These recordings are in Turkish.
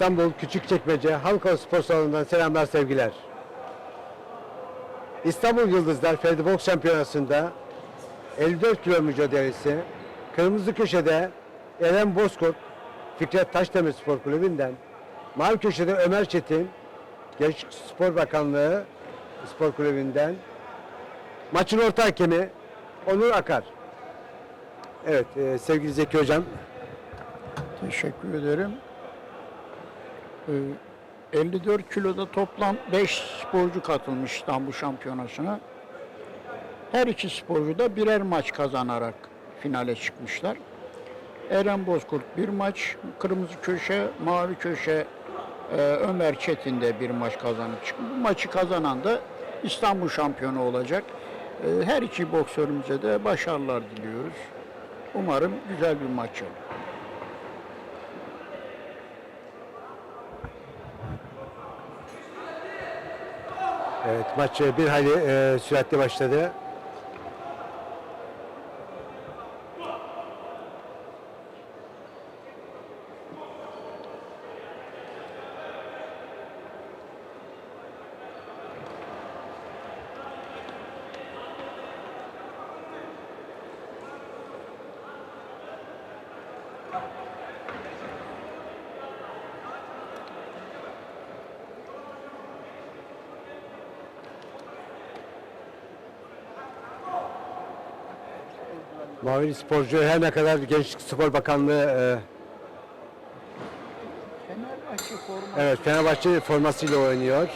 İstanbul Küçükçekmece Halkalı Spor Salonu'ndan selamlar sevgiler. İstanbul Yıldızlar Ferdi Boks Şampiyonası'nda 54 kilo mücadelesi Kırmızı Köşe'de Eren Bozkurt Fikret Taşdemir Spor Kulübü'nden Mavi Köşe'de Ömer Çetin Gençlik Spor Bakanlığı Spor Kulübü'nden maçın orta hakemi Onur Akar. Evet e, sevgili Zeki Hocam Teşekkür ederim. Ee, 54 kiloda toplam 5 sporcu katılmış İstanbul Şampiyonası'na. Her iki sporcu da birer maç kazanarak finale çıkmışlar. Eren Bozkurt bir maç, kırmızı köşe, mavi köşe e, Ömer Çetin de bir maç kazanıp çıktı. Bu maçı kazanan da İstanbul şampiyonu olacak. E, her iki boksörümüze de başarılar diliyoruz. Umarım güzel bir maç olur. Evet maç e, bir hayli e, süratli başladı. Mavili sporcu her ne kadar Gençlik Spor Bakanlığı e, Fenerbahçe forması evet Fenerbahçe formasıyla oynuyor.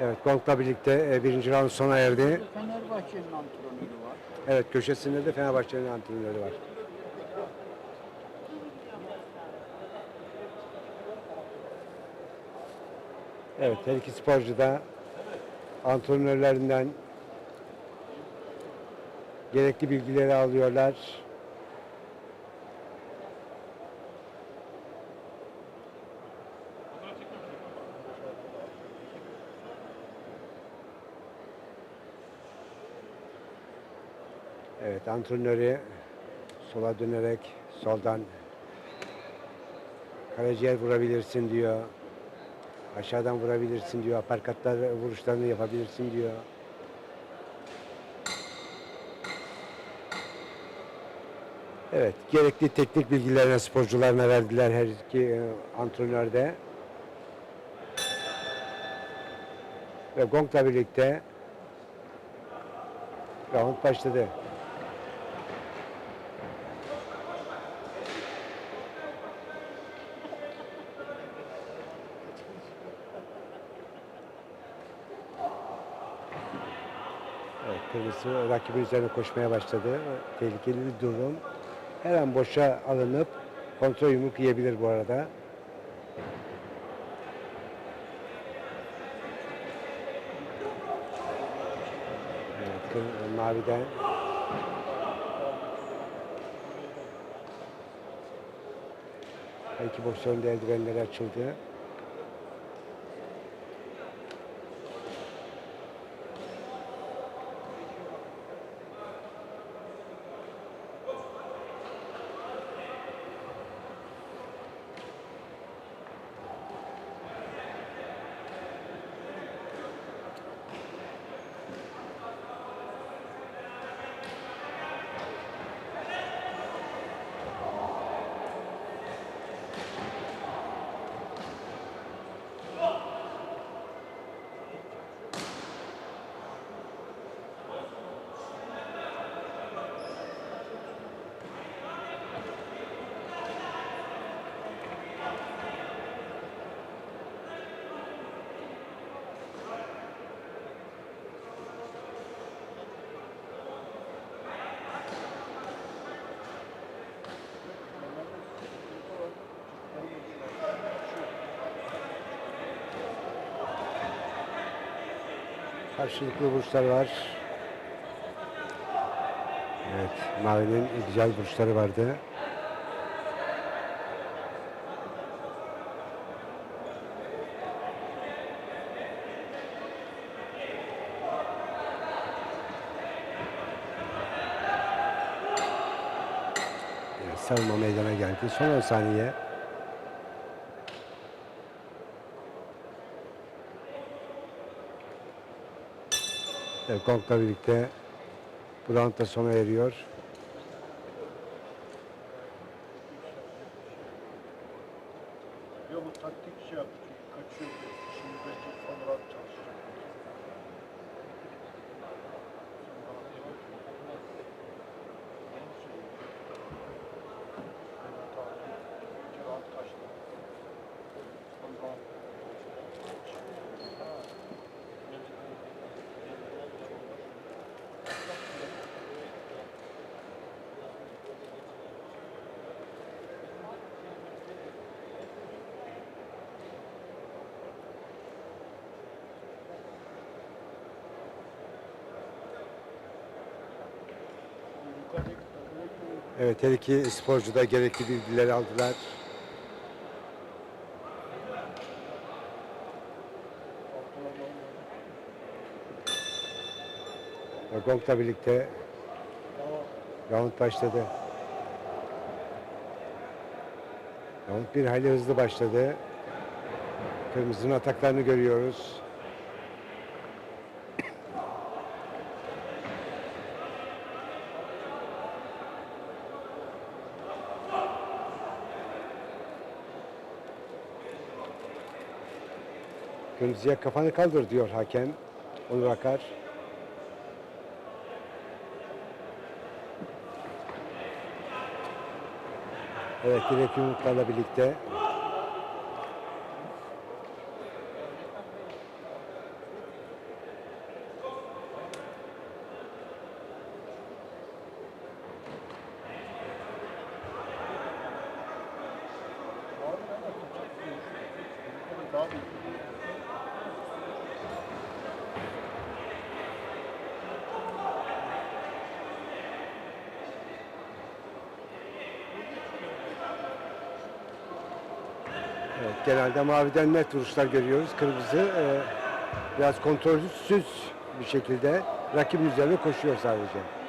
Evet Gong'la birlikte e, birinci round sona erdi. Fenerbahçe'nin antrenörü var. Evet köşesinde de Fenerbahçe'nin antrenörü var. Evet her iki sporcu da antrenörlerinden gerekli bilgileri alıyorlar. Evet antrenörü sola dönerek soldan karaciğer vurabilirsin diyor. Aşağıdan vurabilirsin diyor. Aparkatlar vuruşlarını yapabilirsin diyor. Evet, gerekli teknik bilgilerini sporcularına verdiler her iki e, antrenör de. Ve Gong'la birlikte round başladı. Kırmızı rakibin üzerine koşmaya başladı. Tehlikeli bir durum. Her an boşa alınıp kontrol yumruk yiyebilir bu arada. Evet, maviden Her iki boksörün de eldivenleri açıldı. Karşılıklı burçlar var. Evet, Mavi'nin güzel burçları vardı. Evet, savunma meydana geldi. Son 10 saniye. Evet, Gong'la birlikte da sona eriyor. Evet her iki sporcu da gerekli bilgileri aldılar. Ve Gong'la birlikte round başladı. Round bir hayli hızlı başladı. Kırmızının ataklarını görüyoruz. Kırmızıya kafanı kaldır diyor hakem. Onur Akar. Evet direkt yumruklarla birlikte Evet, genelde maviden net vuruşlar görüyoruz. Kırmızı e, biraz kontrolsüz bir şekilde rakibin üzerine koşuyor sadece.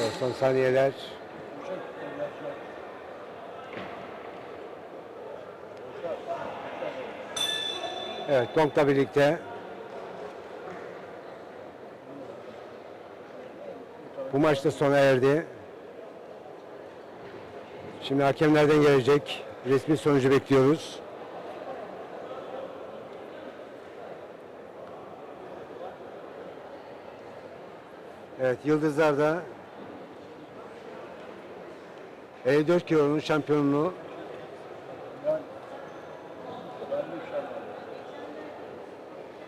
Evet, son saniyeler. Evet, Donk'la birlikte bu maç da sona erdi. Şimdi hakemlerden gelecek resmi sonucu bekliyoruz. Evet, Yıldızlar da 54 kilonun şampiyonluğu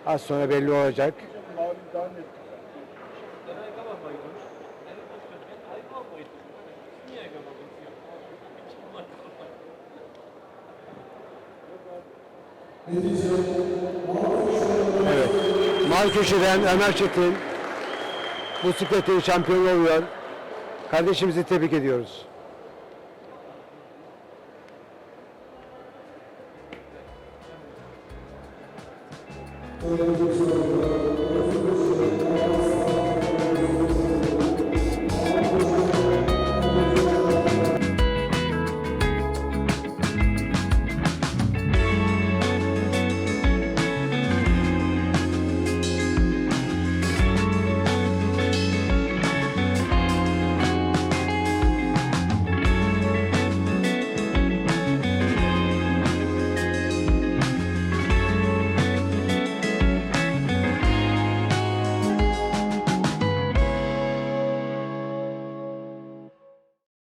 az sonra belli olacak. Evet. Mavi köşeden Ömer Çetin bu sikletin şampiyonu oluyor. Kardeşimizi tebrik ediyoruz.